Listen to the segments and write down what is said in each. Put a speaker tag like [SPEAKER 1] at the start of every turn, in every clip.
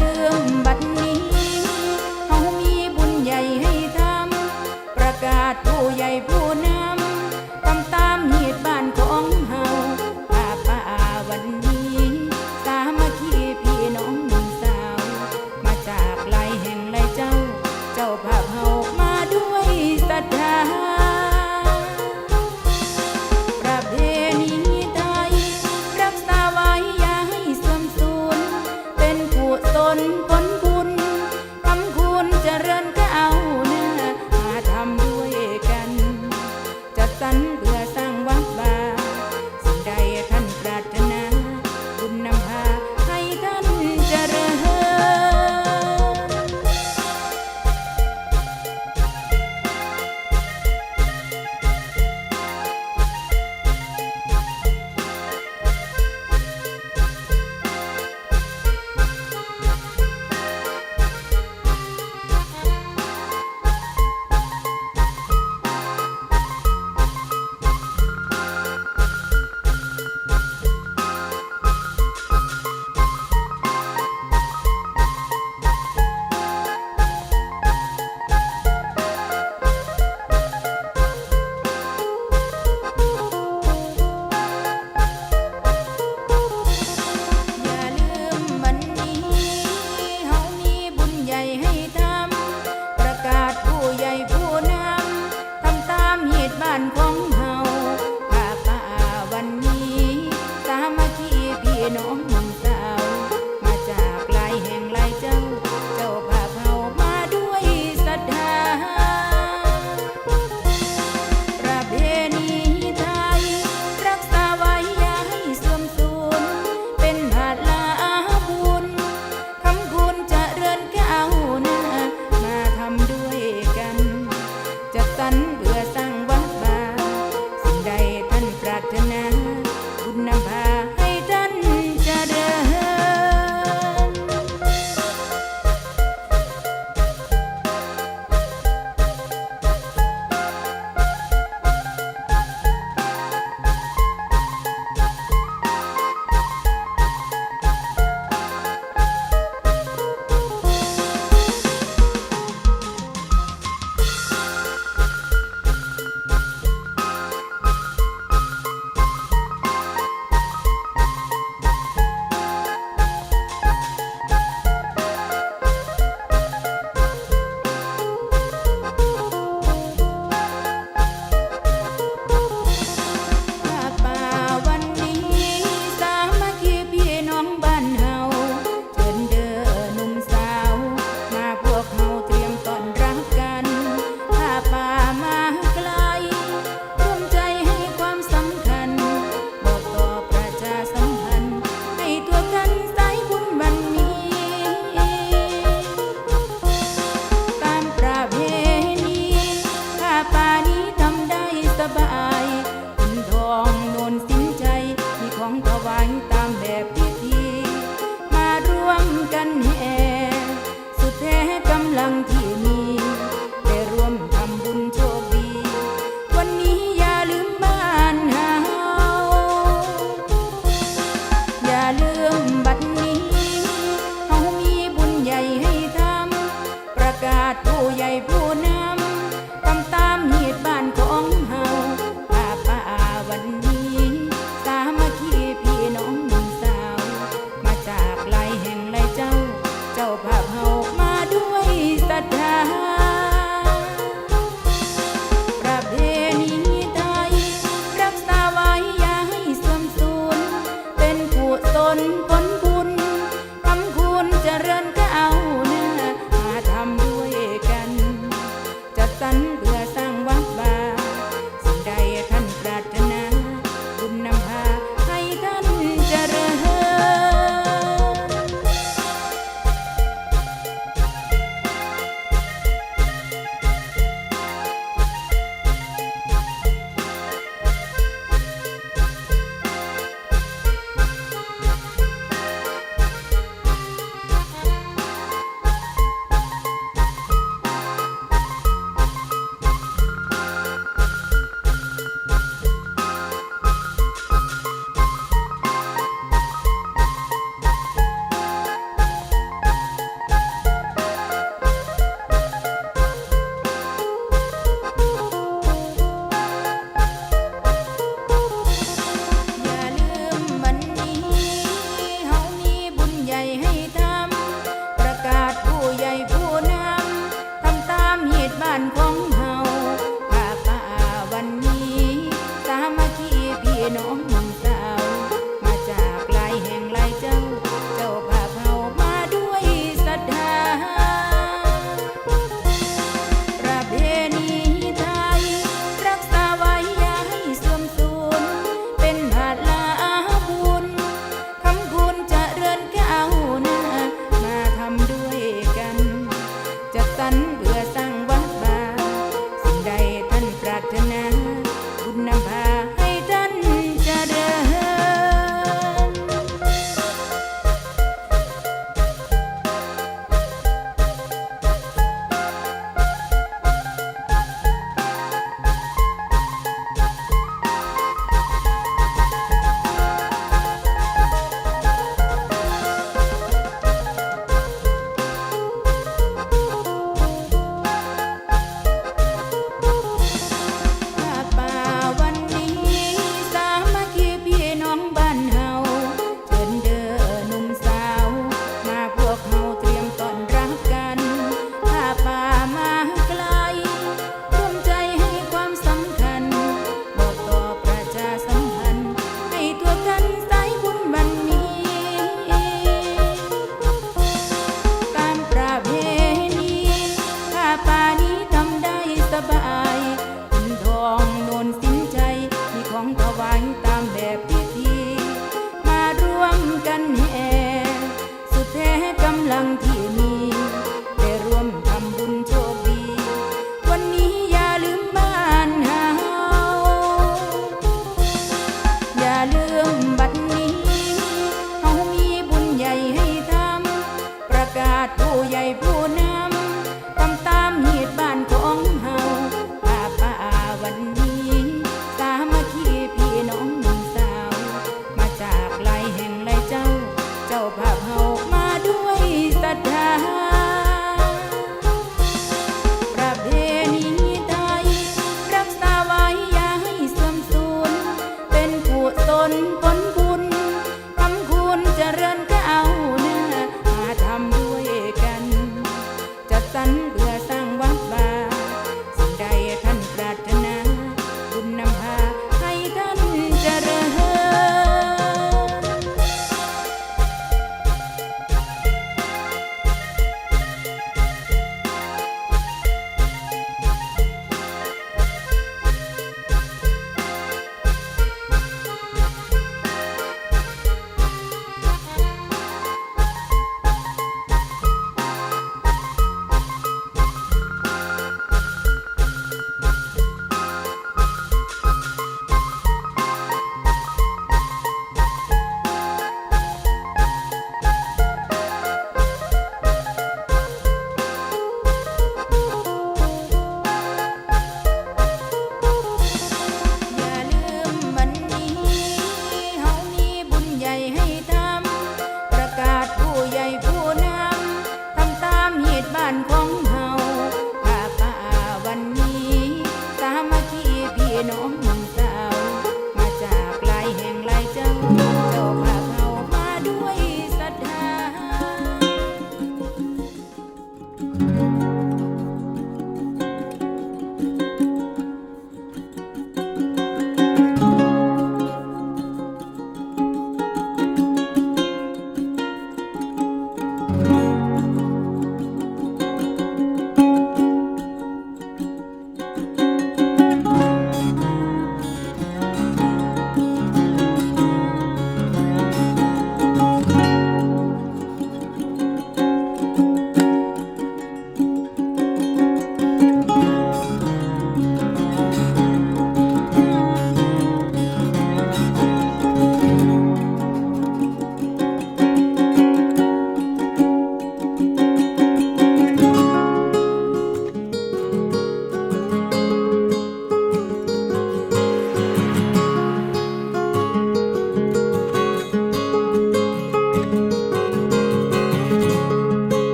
[SPEAKER 1] ลืมบัดนี้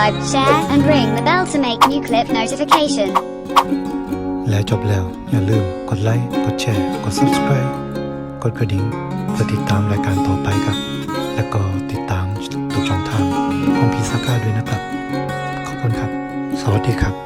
[SPEAKER 2] subscribe, share, and ring the bell to make new clip notification.
[SPEAKER 3] แล้วจบแล้ว อย่าลืมกดไลค์ กดแชร์ กด subscribe กดกระดิ่งเพื่อติดตามรายการต่อไปครับ แล้วก็ติดตามทุกช่องทางของพีซาก้าด้วยนะครับ ขอบคุณครับ สวัสดีครับ